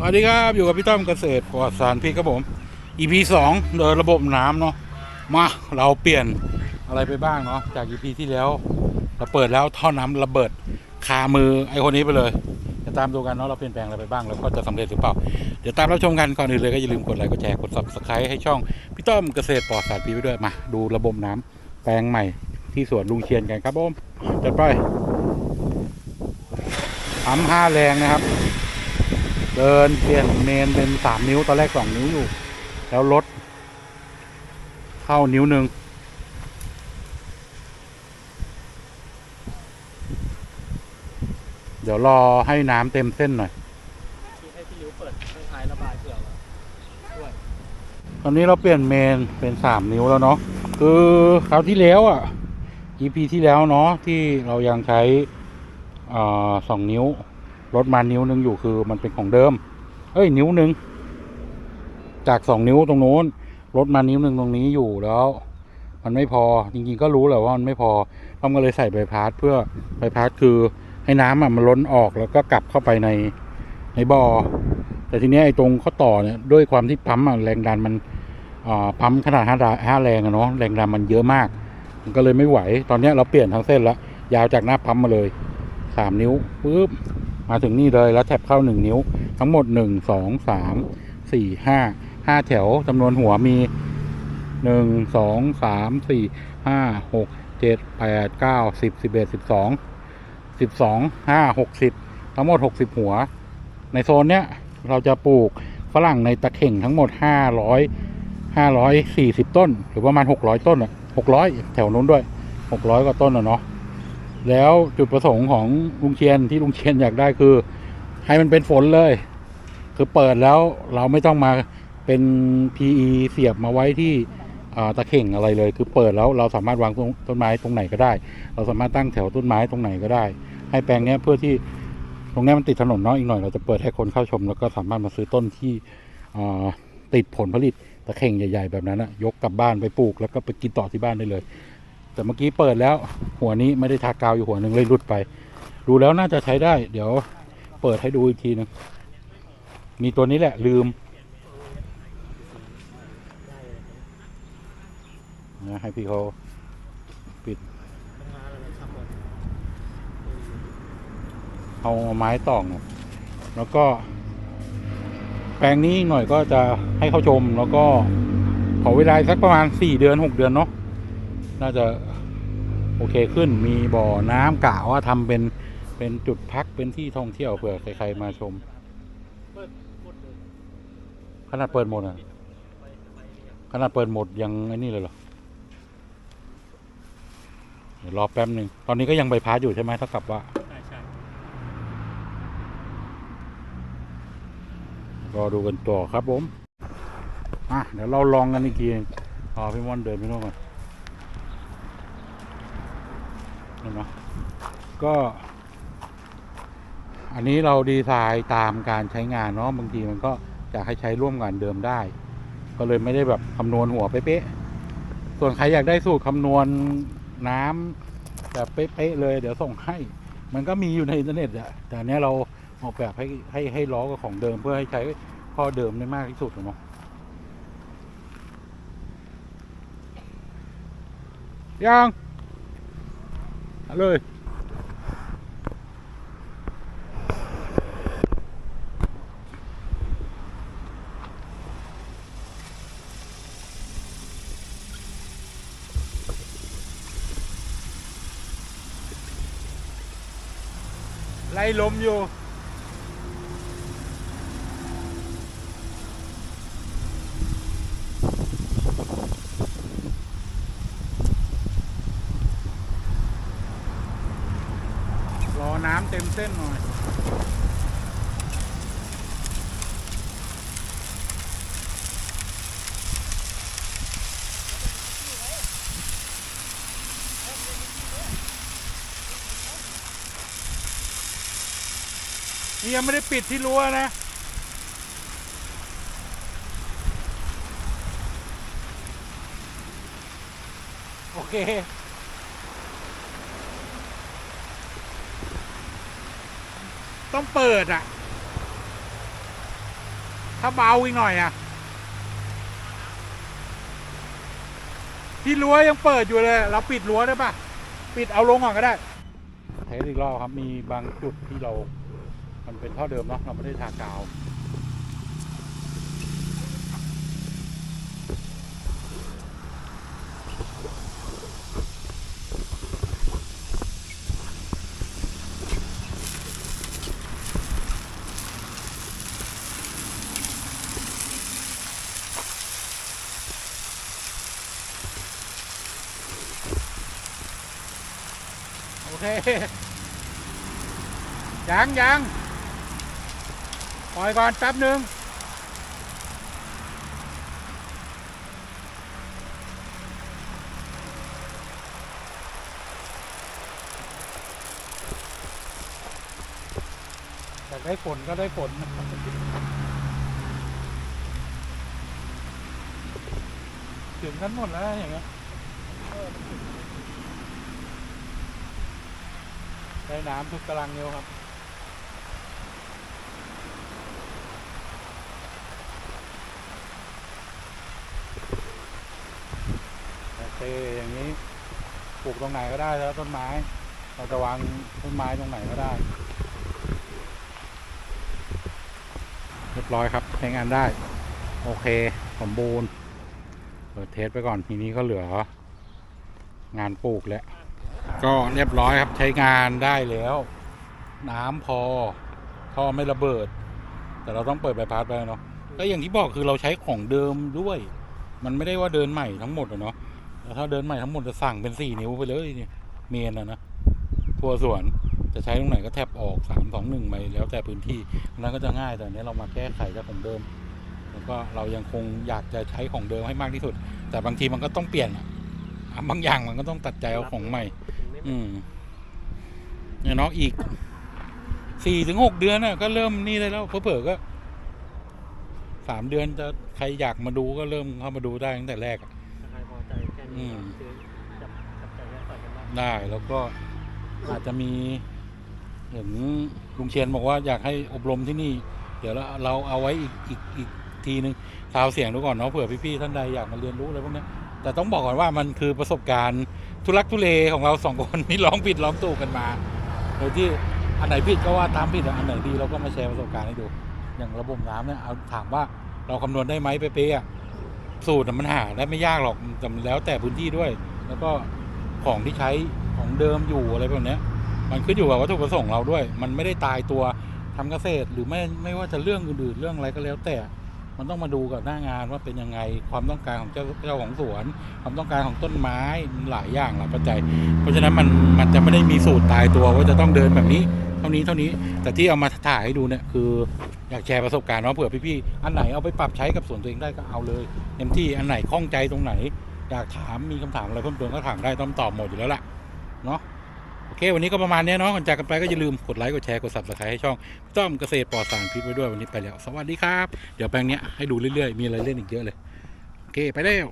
สวัสดีครับอยู่กับพี่ต้อมเกษตรปลอดสารพิษครับผม EP สองเดินระบบน้ำเนาะมาเราเปลี่ยนอะไรไปบ้างเนาะจาก EP ที่แล้ว เราเปิดแล้วท่อน้ำระเบิดคามือไอคนนี้ไปเลย จะตามดูกันเนาะเราเปลี่ยนแปลงอะไรไปบ้างแล้วก็จะสำเร็จหรือเปล่า เดี๋ยวตามรับชมกันก่อนอื่นเลยก็อย่าลืมกดไลค์กดแชร์กด subscribe ให้ช่องพี่ต้อมเกษตรปลอดสารพิษไปด้วยมาดูระบบน้ำแปลงใหม่ที่สวนลุงเชียนกันครับผมจัดไปทำห้าแรงนะครับ เดินเปลี่ยนเมนเป็นสามนิ้วตอนแรกสองนิ้วอยู่ แล้วลดเข้านิ้วหนึ่งเดี๋ยวรอให้น้ำเต็มเส้นหน่อยที่ให้พี่ริ้วเปิดเครื่องท้ายระบายเผื่อไว้ด้วยตอนนี้เราเปลี่ยนเมนเป็นสามนิ้วแล้วเนาะคือคราวที่แล้วอะ EP ที่แล้วเนาะที่เรายังใช้อ่าสองนิ้ว ลดมานิ้วหนึงอยู่คือมันเป็นของเดิม เอ้ยนิ้วหนึ่งจากสองนิ้วตรงโน้นลดมานิ้วหนึ่งตรงนี้อยู่แล้ว มันไม่พอจริงๆก็รู้แหละว่ามันไม่พอต้อมก็เลยใส่ใบพัดเพื่อใบพัดคือให้น้ำอะมันล้นออกแล้วก็กลับเข้าไปในในบ่อแต่ทีนี้ไอ้ตรงข้อต่อเนี่ยด้วยความที่ปั๊มอะแรงดันมันปั๊มขนาดห้าห้าแรงอะเนาะแรงดันมันเยอะมาก มันก็เลยไม่ไหว ตอนนี้เราเปลี่ยนทั้งเส้นแล้วยาวจากหน้าปั๊มมาเลยสามนิ้วปุ๊บ มาถึงนี่เลยแล้วแท็บเข้าหนึ่งนิ้ว ทั้งหมดหนึ่งสองสามสี่ห้าห้าแถวจำนวนหัวมีหนึ่งสองสามสี่ห้าหกเจ็ดแปดเก้าสิบสิบเอ็ดสิบสองสิบสองห้าหกสิบทั้งหมดหกสิบหัว ในโซนเนี้ยเราจะปลูกฝรั่งในตะเข่งทั้งหมดห้าร้อยห้าร้อยสี่สิบต้น หรือประมาณหกร้อยต้นอะหกร้อยแถวนู้นด้วยหกร้อยกว่าต้นอะเนาะ แล้วจุดประสงค์ของลุงเชียนที่ลุงเชียนอยากได้คือ ให้มันเป็นฝนเลย คือเปิดแล้วเราไม่ต้องมาเป็น PE เสียบมาไว้ที่ตะเข่งอะไรเลย คือเปิดแล้วเราสามารถวางต้นไม้ตรงไหนก็ได้ เราสามารถตั้งแถวต้นไม้ตรงไหนก็ได้ ให้แปลงนี้เพื่อที่ตรงนี้มันติดถนนเนาะอีกหน่อยเราจะเปิดให้คนเข้าชม แล้วก็สามารถมาซื้อต้นที่ติดผลผลิตตะเข่งใหญ่ ๆ แบบนั้นนะยกกลับบ้านไปปลูก แล้วก็ไปกินต่อที่บ้านได้เลย แต่เมื่อกี้เปิดแล้ว หัวนี้ไม่ได้ทากาวอยู่หัวหนึ่งเลยหลุดไป ดูแล้วน่าจะใช้ได้ เดี๋ยวเปิดให้ดูอีกทีหนึงมีตัวนี้แหละลืมนะให้พี่เขาปิด เอาไม้ตอกแล้วก็ แปลงนี้หน่อยก็จะให้เขาชมแล้วก็ขอเวลาสักประมาณสี่เดือนหกเดือนเนาะ น่าจะโอเคขึ้นมีบ่อน้ำกะว่าทำเป็นเป็นจุดพักเป็นที่ท่องเที่ยวเผื่อใครๆมาชม ขนาดเปิดหมดอะขนาดเปิดหมดยังไอ้นี่เลยเหรอเดี๋ยวรอแป๊บหนึ่งตอนนี้ก็ยังใบพัดอยู่ใช่ไหมเท่ากับว่าใช่ใช่รอดูกันต่อครับผมอะเดี๋ยวเราลองกันอีกทีพอพี่ม่อนเดินไปโน่นก่อน เนไหมก็อันนี้เราดีไซน์ตามการใช้งานเนาะบางทีมันก็อยากให้ใช้ร่วมกันเดิมได้ ก็เลยไม่ได้แบบคำนวณหัวเป๊ะๆส่วนใครอยากได้สูตรคำนวณน้ำแบบเป๊ะๆเลย เดี๋ยวส่งให้ มันก็มีอยู่ในอินเทอร์เน็ตอะแต่เนี้ยเราออกแบบให้ให้ให้ล้อกับของเดิมเพื่อให้ใช้ข้อเดิมได้มากที่สุดอะเนาะยัง เอาเลย ไล่ลมอยู่ รอน้ำ เต็มเส้นหน่อยนี่ยังไม่ได้ปิดที่รั้วนะ โอเค ต้องเปิดอะถ้าเบาอีกหน่อยอะที่รั้วยังเปิดอยู่เลย เราปิดรั้วได้ปะปิดเอาลงก่อนก็ได้เทสอีกรอบครับมีบางจุดที่เรา มันเป็นท่อเดิมเนาะเราไม่ได้ทากาว โอเคยังยังปล่อยก่อนแป๊บหนึ่งอยากได้ฝนก็ได้ฝนถึงกันหมดแล้วอย่างเงี้ย ได้น้ำทุกตารางนิ้วครับ โอเคอย่างนี้ปลูกตรงไหนก็ได้แล้วต้นไม้ เราจะวางต้นไม้ตรงไหนก็ได้ เรียบร้อยครับใช้งานได้ โอเคสมบูรณ์เปิดเทสไปก่อนทีนี้ก็เหลืองานปลูกแล้ว ก็เรียบร้อยครับใช้งานได้แล้ว น้ำพอ ท่อไม่ระเบิด แต่เราต้องเปิดใบพัดไปเนาะก็อย่างที่บอกคือเราใช้ของเดิมด้วย มันไม่ได้ว่าเดินใหม่ทั้งหมดอะเนาะแต่ถ้าเดินใหม่ทั้งหมดจะสั่งเป็นสี่นิ้วไปเลยเนี่ยเมนอะนะทั่วสวนจะใช้ตรงไหนก็แทบออกสามสองหนึ่งไปแล้วแต่พื้นที่นั้นก็จะง่ายแต่อันนี้เรามาแก้ไขจากของเดิม แล้วก็เรายังคงอยากจะใช้ของเดิมให้มากที่สุด แต่บางทีมันก็ต้องเปลี่ยนอะอะบางอย่างมันก็ต้องตัดใจเอาของใหม่ อืมเนี่ยเนาะอีกสี่ถึงหกเดือนน่ะ ก็เริ่มนี่ได้แล้วเผลอๆก็สามเดือนจะใครอยากมาดูก็เริ่มเข้ามาดูได้ตั้งแต่แรกอะถ้าใครพอใจแค่อืนี้มคือจับจับใจแค่ใส่กันได้ได้แล้วก็อาจจะมีเห็นลุงเชียนบอกว่าอยากให้อบรมที่นี่ เดี๋ยวเราเราเอาไว้อีกอีกอีกทีนึงซาวเสียงดูก่อนเนาะเผื่อพี่ๆท่านใดอยากมาเรียนรู้อะไรพวกเนี้ยแต่ต้องบอกก่อนว่ามันคือประสบการณ์ ทุลักทุเลของเราสองคนที่ร้องผิดร้องถูกกันมา โดยที่อันไหนผิดก็ว่าตามผิดอะอันไหนดีเราก็มาแชร์ประสบการณ์ให้ดู อย่างระบบน้ำเนี่ยเอาถามว่าเราคำนวณได้ไหมเป๊ะๆสูตรมันหาได้ไม่ยากหรอกแต่แล้วแต่พื้นที่ด้วย แล้วก็ของที่ใช้ของเดิมอยู่อะไรแบบนี้มันขึ้นอยู่กับวัตถุประสงค์เราด้วย มันไม่ได้ตายตัวทำเกษตรหรือไม่ไม่ว่าจะเรื่องอื่นๆเรื่องอะไรก็แล้วแต่ มันต้องมาดูกับหน้างานว่าเป็นยังไงความต้องการของเจ้าเจ้าของสวน ความต้องการของต้นไม้มันหลายอย่างหลายปัจจัย เพราะฉะนั้นมันมันจะไม่ได้มีสูตรตายตัวว่าจะต้องเดินแบบนี้ เท่านี้เท่านี้แต่ที่เอามาถ่ายให้ดูเนี่ยคืออยากแชร์ประสบการณ์เนาะเผื่อพี่ๆอันไหนเอาไปปรับใช้กับสวนตัวเองได้ก็เอาเลยเต็มที่อันไหนข้องใจตรงไหน อยากถามมีคำถามอะไรเพิ่มเติมก็ถามได้ต้องตอบหมดอยู่แล้วล่ะเนาะ เค วันนี้ก็ประมาณนี้เนาะก่อนจากกันไปก็อย่าลืมกดไลค์กดแชร์กดซับสไครต์ให้ช่องต้อมเกษตรปลอดสารพิษไว้ด้วยวันนี้ไปแล้ว สวัสดีครับ เดี๋ยวแปลงเนี้ยให้ดูเรื่อยๆ มีอะไรเล่นอีกเยอะเลย โอเค ไปแล้ว